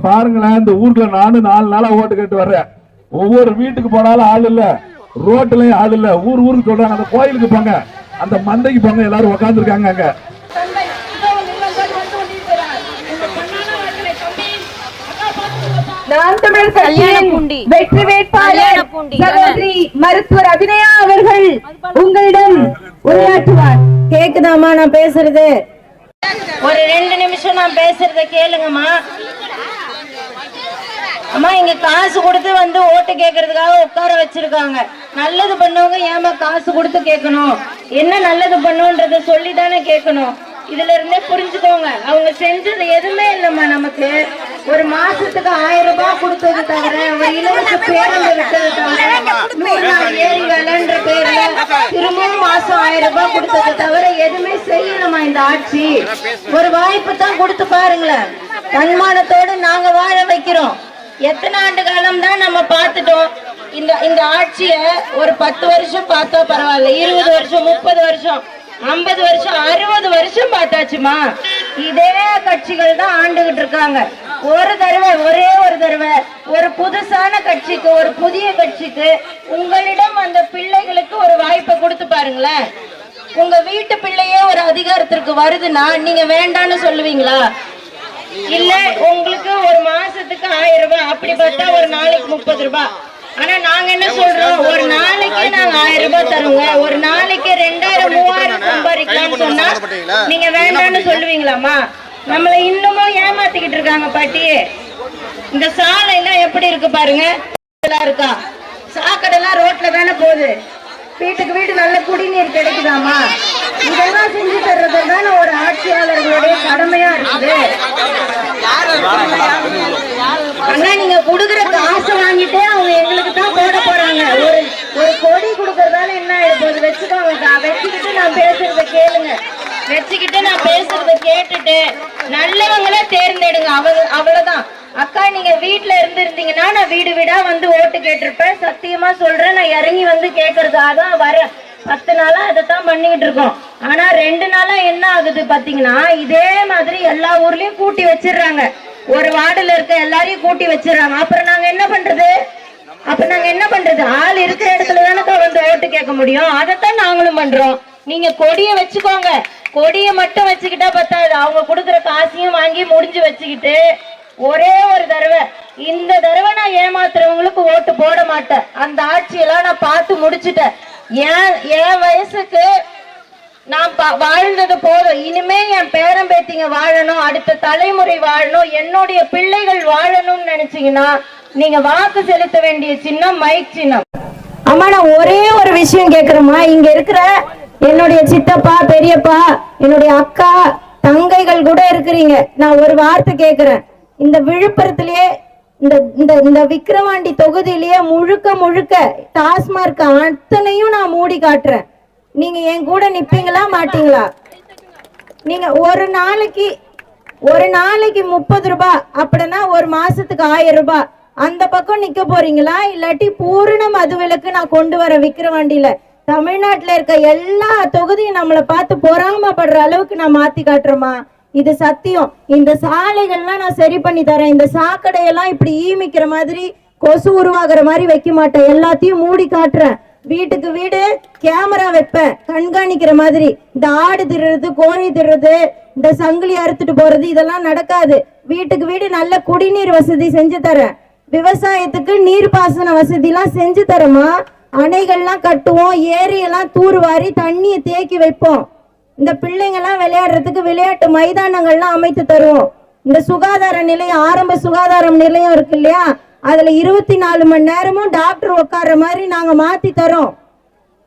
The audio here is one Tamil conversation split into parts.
பாருங்களேன் இந்த ஊருக்குள்ள நானும் நாலு நாளா ஓட்டு கேட்டு வர்றேன். ஒவ்வொரு வீட்டுக்கு போனாலும் ஆள் இல்ல. ரோட்லயும் ஆள் இல்ல. ஊர் ஊருக்கு சொல்றாங்க அந்த கோயிலுக்கு போங்க. அந்த மந்தைக்கு போங்க எல்லாரும் உட்கார்ந்து இருக்காங்க அங்க. நாம் தமிழர். கட்சியின் வெற்றி வேட்பாளர். சகோதரி மருத்துவர் அபிநயா அவர்கள் உங்களிடம் உரையாற்றுவார். கேக்குதாமா நான் பேசுறது? ஒரு ரெண்டு நிமிஷம் நான் பேசுறத கேளுங்கம்மா. அம்மா இங்க காசு கொடுத்து வந்து ஓட்டு கேட்கறதுக்காக உட்கார வச்சிருக்காங்க. நல்லது பண்ணவங்க ஏமா காசு கொடுத்து கேட்கணும் என்ன நல்லது பண்ணுன்றத சொல்லி தானே கேட்கணும் இதுல இருந்தே புரிஞ்சுக்கோங்க. அவங்க செஞ்சது எதுவுமே இல்லம்மா நமக்கு. ஒரு மாசத்துக்கு ஆயிரம் ரூபாய் கொடுத்தது தவிர ஒரு இலவச பேருந்து விட்டது தவிர ஏரி வேலைன்ற பேர்ல திரும்பவும் மாசம் ஆயிரம் ரூபாய் கொடுத்தது தவிர எதுவுமே செய்யணுமா இந்த ஆட்சி. ஒரு வாய்ப்பு தான் கொடுத்து பாருங்களேன். தன்மானத்தோடு நாங்க வாழ வைக்கிறோம். எத்தனை ஆண்டு காலம் தான் நம்ம பார்த்துட்டோம். இந்த இந்த ஆட்சிய ஒரு பத்து வருஷம் பார்த்தா பரவாயில்ல. இருபது வருஷம் முப்பது வருஷம் ஐம்பது வருஷம் அறுபது வருஷம் பார்த்தாச்சுமா. இதே கட்சிகள் தான் ஆண்டுகிட்டு இருக்காங்க. ஒரு தடவை ஒரே ஒரு தடவை ஒரு புதுசான கட்சிக்கு ஒரு புதிய கட்சிக்கு உங்களிடம் அந்த பிள்ளைகளுக்கு ஒரு வாய்ப்பை கொடுத்து பாருங்களேன். உங்க வீட்டு பிள்ளையே ஒரு அதிகாரத்திற்கு வருதுன்னா நீங்க வேண்டான்னு சொல்லுவீங்களா? இல்ல உங்களுக்கு ஒரு மாசத்துக்கு ஆயிரம் ரூபாய் அப்படி பார்த்தா ஒரு நாளைக்கு முப்பது ரூபாய். ஆனா நாங்க என்ன சொல்றோம்? ஒரு நாளைக்கு நாங்க ஆயிரம் ரூபாய் தருவோங்க. ஒரு நாளைக்கு ரெண்டாயிரம் மூவாயிரம் சம்பாதிக்கலாம்னு சொன்னா நீங்க வேண்டாம்னு சொல்லுவீங்களாமா நம்மள இன்னமும் ஏமாத்திக்கிட்டு இருக்காங்க பாட்டி இந்த சாலை எல்லாம் எப்படி இருக்கு பாருங்க? இருக்கா? சாக்கடை எல்லாம் ரோட்ல தானே போகுது. வீட்டுக்கு வீடு நல்ல குடிநீர் கிடைக்குதாமா இதெல்லாம் செஞ்சு தர்றது தானே ஒரு ஆட்சியாளர்களுடைய கடமையா இருக்குது. அண்ணா நீங்க குடுக்கற காசை வாங்கிட்டு அவங்க எங்களுக்கு தான் போட போறாங்க. ஒரு ஒரு கொடி குடுக்கறதால என்ன ஆயிடுது? வச்சுக்கோங்க வச்சுக்கிட்டு நான் பேசுறத கேளுங்க. வச்சுக்கிட்டு நான் பேசுறத கேட்டுட்டு நல்லவங்கள தேர்ந்தெடுங்க. அவங்க அவ்வளவுதான். அக்கா நீங்க வீட்டுல இருந்திருந்தீங்கன்னா நான் வீடு வீடா வந்து ஓட்டு கேட்டிருப்பேன். சத்தியமா சொல்றேன். நான் இறங்கி வந்து கேட்கறதுக்காக தான் வரேன் பத்து நாளா தான் பண்ணிக்கிட்டு இருக்கோம். ஆனா ரெண்டு நாளா என்ன ஆகுது பாத்தீங்கன்னா இதே மாதிரி எல்லா ஊர்லயும் கூட்டி வச்சிடுறாங்க. ஒரு வார்டுல இருக்க எல்லாரையும் கூட்டி வச்சிடுறாங்க. அப்புறம் நாங்க என்ன பண்றது? அப்ப நாங்க என்ன பண்றது? ஆள் இருக்கிற இடத்துல தானே வந்து ஓட்டு கேட்க முடியும். அதைத்தான் நாங்களும் பண்றோம். நீங்க கொடிய வச்சுக்கோங்க. கொடிய மட்டும் வச்சுக்கிட்டா பத்தாது. அவங்க கொடுக்குற காசையும் வாங்கி முடிஞ்சு வச்சுக்கிட்டு ஒரே ஒரு தடவை இந்த தடவை நான் ஏமாத்துறவங்களுக்கு ஓட்டு போட மாட்டேன். அந்த ஆட்சியெல்லாம் நான் பார்த்து முடிச்சுட்டேன். என் என் வயசுக்கு நான் பா- வாழ்ந்தது போதும். இனிமே என் பேரன் பேத்திங்க வாழணும் அடுத்த தலைமுறை வாழணும் என்னுடைய பிள்ளைகள் வாழணும்னு நினைச்சீங்கன்னா நீங்க வாக்கு செலுத்த வேண்டிய சின்னம் மைக் சின்னம். அம்மா நான் ஒரே ஒரு விஷயம் கேக்குறேம்மா இங்க இருக்கிற என்னுடைய சித்தப்பா பெரியப்பா என்னுடைய அக்கா தங்கைகள் கூட இருக்கிறீங்க. நான் ஒரு வார்த்தை கேக்குறேன் இந்த விழுப்புரத்திலேயே இந்த இந்த இந்த விக்கிரவாண்டி தொகுதியிலேயே முழுக்க முழுக்க டாஸ்மார்க் அத்தனையும் நான் மூடி காட்டுறேன். நீங்க என் கூட நிப்பீங்களா மாட்டீங்களா? நீங்க ஒரு நாளைக்கு ஒரு நாளைக்கு முப்பது ரூபாய் அப்படின்னா ஒரு மாசத்துக்கு ஆயிரம் ரூபாய் அந்த பக்கம் நிக்க போறீங்களா? இல்லாட்டி பூரண மதுவிலக்கு நான் கொண்டு வர விக்கிரவாண்டியில. தமிழ்நாட்டுல இருக்க எல்லா தொகுதியும் நம்மளை பார்த்து பொறாமப்படுற அளவுக்கு நான் மாத்தி காட்டுறேமா இது சத்தியம். இந்த சாலைகள்லாம் நான் சரி பண்ணி தரேன். இந்த சாக்கடையெல்லாம் இப்படி ஈமிக்கிற மாதிரி கொசு உருவாகிற மாதிரி வைக்க மாட்டேன். எல்லாத்தையும் மூடி காட்டுறேன். வீட்டுக்கு வீடு கேமரா வைப்பேன். கண்காணிக்கிற மாதிரி. இந்த ஆடு திருடுறது கோழி திடுறது இந்த சங்கிலி அறுத்துட்டு போறது இதெல்லாம் நடக்காது. வீட்டுக்கு வீடு நல்ல குடிநீர் வசதி செஞ்சு தரேன். விவசாயத்துக்கு நீர்ப்பாசன வசதிலாம் செஞ்சு தரேம்மா. அணைகள்லாம் கட்டுவோம் ஏரியெல்லாம் தூர்வாரி தண்ணியை தேக்கி வைப்போம். இந்த பிள்ளைங்கெல்லாம் விளையாடுறதுக்கு விளையாட்டு மைதானங்கள்லாம் அமைத்து தருவோம். இந்த சுகாதார நிலையம் ஆரம்ப சுகாதாரம் நிலையம் இருக்கு இல்லையா? அதுல இருபத்தி நாலு மணி நேரமும் டாக்டர் உட்கார்ற மாதிரி நாங்க மாத்தி தரோம்.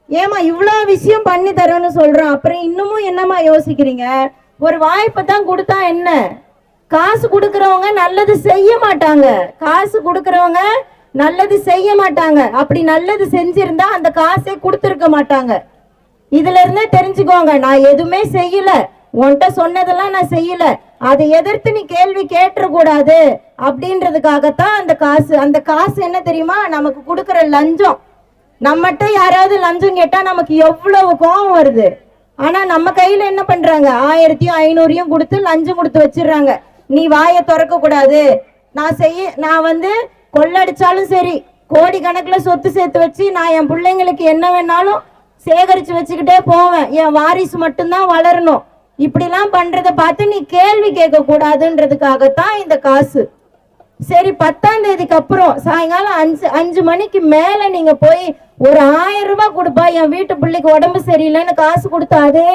ஏமா இவ்வளோ விஷயம் பண்ணி தரோன்னு சொல்றோம். அப்புறம் இன்னமும் என்னம்மா யோசிக்கிறீங்க? ஒரு வாய்ப்பை தான் கொடுத்தா என்ன? காசு கொடுக்கறவங்க நல்லது செய்ய மாட்டாங்க. காசு கொடுக்கறவங்க நல்லது செய்ய மாட்டாங்க. அப்படி நல்லது செஞ்சிருந்தா அந்த காசே கொடுத்துருக்க மாட்டாங்க. இதுல இருந்தே தெரிஞ்சுக்கோங்க நான் எதுவுமே செய்யல. உன்கிட்ட சொன்னதெல்லாம் நான் செய்யல. அதை எதிர்த்து நீ கேள்வி கேட்டுற கூடாது அப்படின்றதுக்காகத்தான் அந்த காசு. அந்த காசு என்ன தெரியுமா? நமக்கு கொடுக்குற லஞ்சம். நம்மகிட்ட யாராவது லஞ்சம் கேட்டா நமக்கு எவ்வளவு கோபம் வருது. ஆனா நம்ம கையில என்ன பண்றாங்க? ஆயிரத்தையும் ஐநூறையும் கொடுத்து லஞ்சம் கொடுத்து வச்சிடுறாங்க. நீ வாயை திறக்க கூடாது நான் செய்ய நான் வந்து கொள்ளடிச்சாலும் சரி கோடி கணக்குல சொத்து சேர்த்து வச்சு நான் என் பிள்ளைங்களுக்கு என்ன வேணாலும் சேகரிச்சு வச்சுக்கிட்டே போவேன். என் வாரிசு மட்டும்தான் வளரணும். இப்படிலாம் பண்றத பார்த்து நீ கேள்வி கேட்க கூடாதுன்றதுக்காகத்தான் இந்த காசு. சரி பத்தாம் தேதிக்கு அப்புறம் சாயங்காலம் அஞ்சு அஞ்சு மணிக்கு மேல நீங்க போய் ஒரு ஆயிரம் ரூபாய் கொடுப்பா. என் வீட்டு பிள்ளைக்கு உடம்பு சரியில்லைன்னு காசு கொடுத்த அதே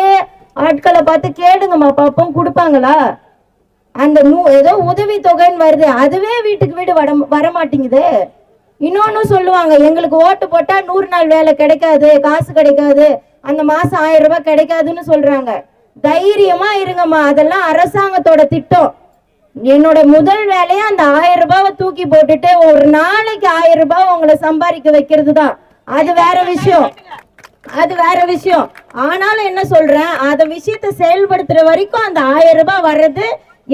ஆட்களை பார்த்து கேளுங்கம்மா. பாப்போம் கொடுப்பாங்களா? அந்த நூ ஏதோ உதவி தொகைன்னு வருது. அதுவே வீட்டுக்கு வீடு வர வர மாட்டேங்குது இன்னொன்னு சொல்லுவாங்க எங்களுக்கு ஓட்டு போட்டா நூறு நாள் வேலை கிடைக்காது காசு கிடைக்காது அந்த மாசம் ஆயிரம் ரூபாய் கிடைக்காதுன்னு சொல்றாங்க. தைரியமா இருங்கம்மா அதெல்லாம் அரசாங்கத்தோட திட்டம். என்னோட முதல் வேலையா அந்த ஆயிரம் ரூபாவை தூக்கி போட்டுட்டு ஒரு நாளைக்கு ஆயிரம் ரூபாய் உங்களை சம்பாதிக்க வைக்கிறது தான் அது வேற விஷயம். அது வேற விஷயம். ஆனாலும் என்ன சொல்றேன் அந்த விஷயத்தை செயல்படுத்துற வரைக்கும் அந்த ஆயிரம் ரூபாய் வர்றது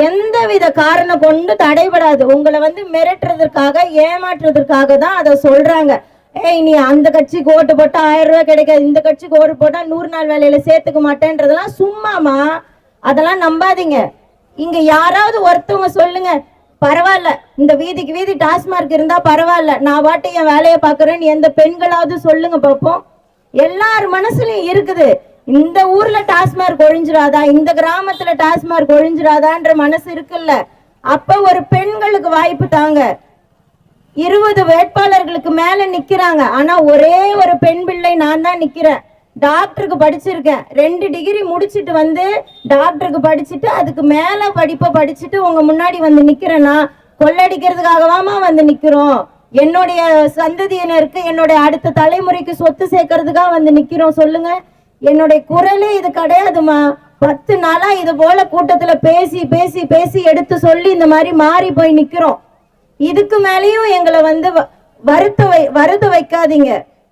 எந்தவித காரணம் கொண்டு தடைபடாது. உங்களை வந்து மிரட்டுறதுக்காக ஏமாற்றுறதுக்காக தான் அதை சொல்றாங்க. ஏய் நீ அந்த கட்சிக்கு ஓட்டு போட்டா ஆயிரம் ரூபாய் கிடைக்காது. இந்த கட்சிக்கு ஓட்டு போட்டா நூறு நாள் வேலையில சேர்த்துக்க மாட்டேன்றதெல்லாம் சும்மாமா அதெல்லாம் நம்பாதீங்க. இங்க யாராவது ஒருத்தவங்க சொல்லுங்க பரவாயில்ல இந்த வீதிக்கு வீதி டாஸ்மார்க் இருந்தா பரவாயில்ல. நான் பாட்டு என் வேலையை பாக்குறேன்னு எந்த பெண்களாவது சொல்லுங்க பார்ப்போம் எல்லார் மனசுலயும் இருக்குது. இந்த ஊர்ல டாஸ்மார்க் ஒழிஞ்சிடாதா இந்த கிராமத்துல டாஸ்மார்க் ஒழிஞ்சிடாதான்ற மனசு இருக்குல்ல. அப்ப ஒரு பெண்களுக்கு வாய்ப்பு தாங்க. இருபது வேட்பாளர்களுக்கு மேல நிக்கிறாங்க. ஆனா ஒரே ஒரு பெண் பிள்ளை நான் தான் நிக்கிறேன். டாக்டருக்கு படிச்சிருக்கேன். ரெண்டு டிகிரி முடிச்சிட்டு வந்து டாக்டருக்கு படிச்சுட்டு அதுக்கு மேல படிப்பை படிச்சுட்டு உங்க முன்னாடி வந்து நிக்கிறேன்னா கொள்ளடிக்கிறதுக்காகவாமா வந்து நிக்கிறோம். என்னுடைய சந்ததியினருக்கு என்னுடைய அடுத்த தலைமுறைக்கு சொத்து சேர்க்கறதுக்காக வந்து நிக்கிறோம். சொல்லுங்க. என்னுடைய குரலே இது கிடையாதுமா பத்து நாளா இது போல கூட்டத்துல பேசி பேசி பேசி எடுத்து சொல்லி இந்த மாதிரி மாறி போய் நிக்கிறோம். இதுக்கு மேலேயும் எங்களை வந்து வருத்த வை வருத்த வைக்காதீங்க.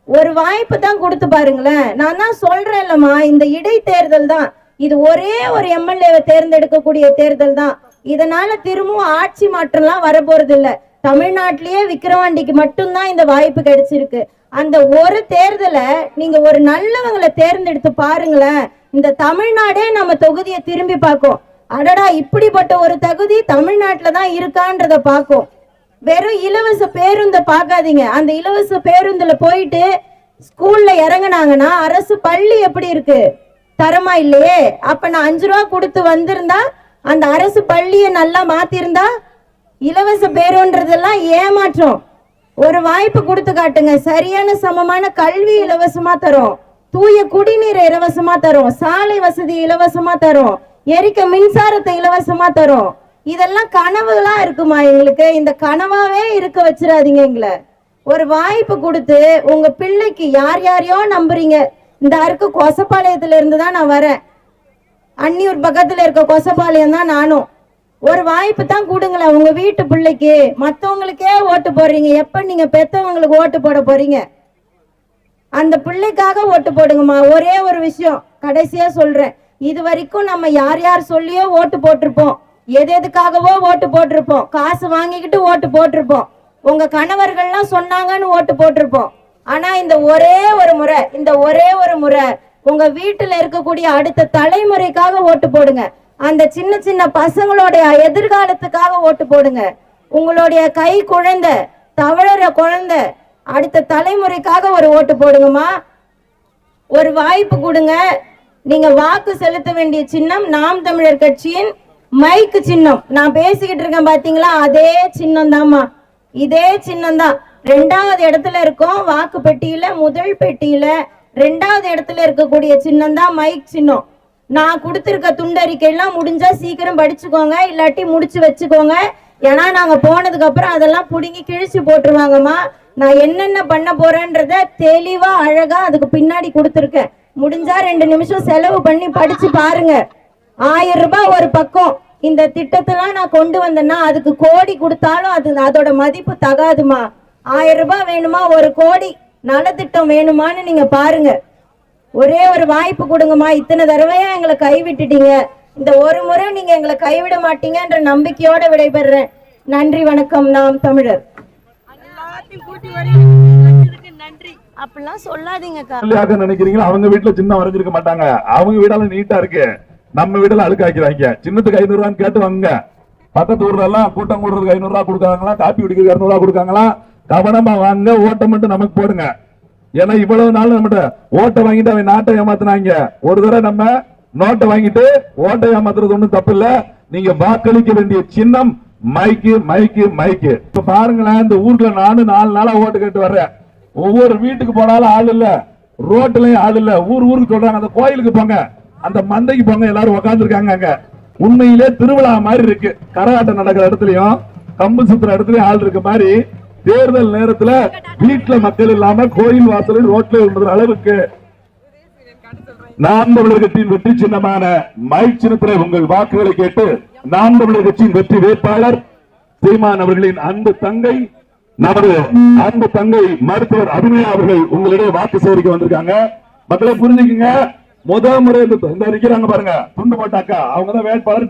ஒரு வாய்ப்பு தான் கொடுத்து பாருங்களேன். நான் தான் சொல்றேன்லம்மா இந்த இடைத்தேர்தல் தான். இது ஒரே ஒரு எம்எல்ஏவை தேர்ந்தெடுக்கக்கூடிய தேர்தல் தான். இதனால திரும்பவும் ஆட்சி மாற்றம்லாம் வரப்போறது இல்லை தமிழ்நாட்டிலேயே விக்கிரவாண்டிக்கு மட்டும்தான் இந்த வாய்ப்பு கிடைச்சிருக்கு. அந்த ஒரு தேர்தலை நீங்க ஒரு நல்லவங்களை தேர்ந்தெடுத்து பாருங்களேன். இந்த தமிழ்நாடே நம்ம தொகுதியை திரும்பி பார்க்கும். அடடா இப்படிப்பட்ட ஒரு தகுதி தமிழ்நாட்டில் தான் இருக்கான்றத பார்க்கும். வெறும் இலவச பேருந்தை பார்க்காதீங்க. அந்த இலவச பேருந்துல போயிட்டு ஸ்கூல்ல இறங்கினாங்கன்னா அரசு பள்ளி எப்படி இருக்கு? தரமா இல்லையே. அப்ப நான் அஞ்சு ரூபா கொடுத்து வந்திருந்தா அந்த அரசு பள்ளியை நல்லா மாத்திருந்தா இலவச பேருன்றதெல்லாம் ஏமாற்றம். ஒரு வாய்ப்பு கொடுத்து காட்டுங்க. சரியான சமமான கல்வி இலவசமா தரும். தூய குடிநீர் இலவசமா தரும். சாலை வசதி இலவசமா தரும். எரிக்க மின்சாரத்தை இலவசமா தரும். இதெல்லாம் கனவுகளா இருக்குமா எங்களுக்கு? இந்த கனவாவே இருக்க வச்சிடாதீங்க எங்களை. ஒரு வாய்ப்பு கொடுத்து உங்க பிள்ளைக்கு யார் யாரையோ நம்புறீங்க. இந்த அருக்கு கொசப்பாளையத்துல இருந்து தான் நான் வரேன். அன்னியூர் பக்கத்துல இருக்க கொசப்பாளையம் தான் நானும். ஒரு வாய்ப்பு தான் கொடுங்களேன். உங்க வீட்டு பிள்ளைக்கு. மத்தவங்களுக்கே ஓட்டு போடுறீங்க. எப்ப நீங்க பெத்தவங்களுக்கு ஓட்டு போட போறீங்க? அந்த பிள்ளைக்காக ஓட்டு போடுங்கம்மா. ஒரே ஒரு விஷயம். கடைசியா சொல்றேன். இது வரைக்கும் நம்ம யார் யார் சொல்லியோ ஓட்டு போட்டிருப்போம். எது எதுக்காகவோ ஓட்டு போட்டிருப்போம். காசு வாங்கிக்கிட்டு ஓட்டு போட்டிருப்போம். உங்க கணவர்கள்லாம் சொன்னாங்கன்னு ஓட்டு போட்டிருப்போம். ஆனா இந்த ஒரே ஒரு முறை இந்த ஒரே ஒரு முறை உங்க வீட்டுல இருக்கக்கூடிய அடுத்த தலைமுறைக்காக ஓட்டு போடுங்க. அந்த சின்ன சின்ன பசங்களுடைய எதிர்காலத்துக்காக ஓட்டு போடுங்க. உங்களுடைய கை குழந்தை தவழற குழந்தை அடுத்த தலைமுறைக்காக ஒரு ஓட்டு போடுங்கம்மா. ஒரு வாய்ப்பு கொடுங்க. நீங்க வாக்கு செலுத்த வேண்டிய சின்னம் நாம் தமிழர் கட்சியின் மைக்கு சின்னம். நான் பேசிக்கிட்டு இருக்கேன் பாத்தீங்களா? அதே சின்னம் தான்மா இதே சின்னம் தான் ரெண்டாவது இடத்துல இருக்கும் வாக்கு பெட்டியில முதல் பெட்டியில ரெண்டாவது இடத்துல இருக்கக்கூடிய சின்னம் தான் மைக் சின்னம். நான் கொடுத்துருக்க துண்டறிக்கையெல்லாம் முடிஞ்சா சீக்கிரம் படிச்சுக்கோங்க இல்லாட்டி முடிச்சு வச்சுக்கோங்க. ஏன்னா நாங்கள் போனதுக்கு அப்புறம் அதெல்லாம் பிடுங்கி கிழிச்சு போட்டுருவாங்கம்மா. நான் என்னென்ன பண்ண போறேன்றத தெளிவா அழகா அதுக்கு பின்னாடி கொடுத்துருக்கேன். முடிஞ்சா ரெண்டு நிமிஷம் செலவு பண்ணி படிச்சு பாருங்க. ஆயிரம் ரூபாய் ஒரு பக்கம். இந்த திட்டத்தெல்லாம் நான் கொண்டு வந்தேன்னா அதுக்கு கோடி கொடுத்தாலும் அது அதோட மதிப்பு தகாதுமா. ஆயிரம் ரூபாய் வேணுமா? ஒரு கோடி. நலத்திட்டம் வேணுமான்னு நீங்க பாருங்க. ஒரே ஒரு வாய்ப்பு கொடுங்கம்மா. இத்தனை தடவையா எங்களை கைவிட்டுட்டீங்க. இந்த ஒரு முறை நீங்க எங்களை கைவிட மாட்டீங்கன்ற நம்பிக்கையோட விடைபெறுறேன் நன்றி வணக்கம். நாம் தமிழர். அப்படிலாம் சொல்லியாக்க நினைக்கிறீங்களா? அவங்க வீட்டுல சின்ன வரைஞ்சிருக்க மாட்டாங்க. அவங்க வீடெல்லாம் நீட்டா இருக்கு. நம்ம வீடெல்லாம் அழுக்காக்கிறாங்க. சின்னத்துக்கு ஐநூறு ரூபான்னு கேட்டு வாங்க பக்கத்து ஊர்ல எல்லாம் கூட்டம் கூடுறதுக்கு ஐநூறு ரூபாய் கொடுக்காங்களா காப்பி குடிக்கிறதுக்கு இருநூறு ரூபாய் கொடுக்காங்களா கவனமா வாங்க. ஓட்டை மட்டும் நமக்கு போடுங்க. ஏன்னா இவ்வளவு நாள் நம்மகிட்ட ஓட்டை வாங்கிட்டு அவன் நாட்டை ஏமாத்தினாங்க. ஒரு தடவை நம்ம நோட்டை வாங்கிட்டு ஓட்டை ஏமாத்துறது ஒண்ணும் தப்பு இல்ல நீங்க வாக்களிக்க வேண்டிய சின்னம் மைக்கு மைக்கு மைக்கு. இப்ப பாருங்களேன் இந்த ஊர்ல நானும் நாலு நாளா ஓட்டு கேட்டு வர்றேன். ஒவ்வொரு வீட்டுக்கு போனாலும் ஆள் இல்ல. ரோட்லயும் ஆள் இல்ல. ஊர் ஊருக்கு சொல்றாங்க அந்த கோயிலுக்கு போங்க. அந்த மந்தைக்கு போங்க எல்லாரும் உட்காந்துருக்காங்க அங்க. உண்மையிலே திருவிழா மாதிரி இருக்கு. கரகாட்டம் நடக்கிற இடத்துலயும் கம்பு சுத்துற இடத்துலயும் ஆள் இருக்க மாதிரி தேர்தல் நேரத்துல வீட்டுல மக்கள் இல்லாம கோயில் வாசலில் ரோட்ல இருந்த அளவுக்கு நாம் தமிழர் கட்சியின் வெற்றி சின்னமான மை சின்னத்தில் உங்கள் வாக்குகளை கேட்டு நாம் தமிழர் கட்சியின் வெற்றி வேட்பாளர் சீமான் அவர்களின் அன்பு தங்கை நமது அன்பு தங்கை மருத்துவர் அபிநயா அவர்கள் உங்களிடையே வாக்கு சேகரிக்க வந்திருக்காங்க. மக்களை புரிஞ்சுக்குங்க. முதல் முறை இந்த நிக்கிறாங்க பாருங்க. துண்டு போட்டாக்கா அவங்கதான் வேட்பாளர்.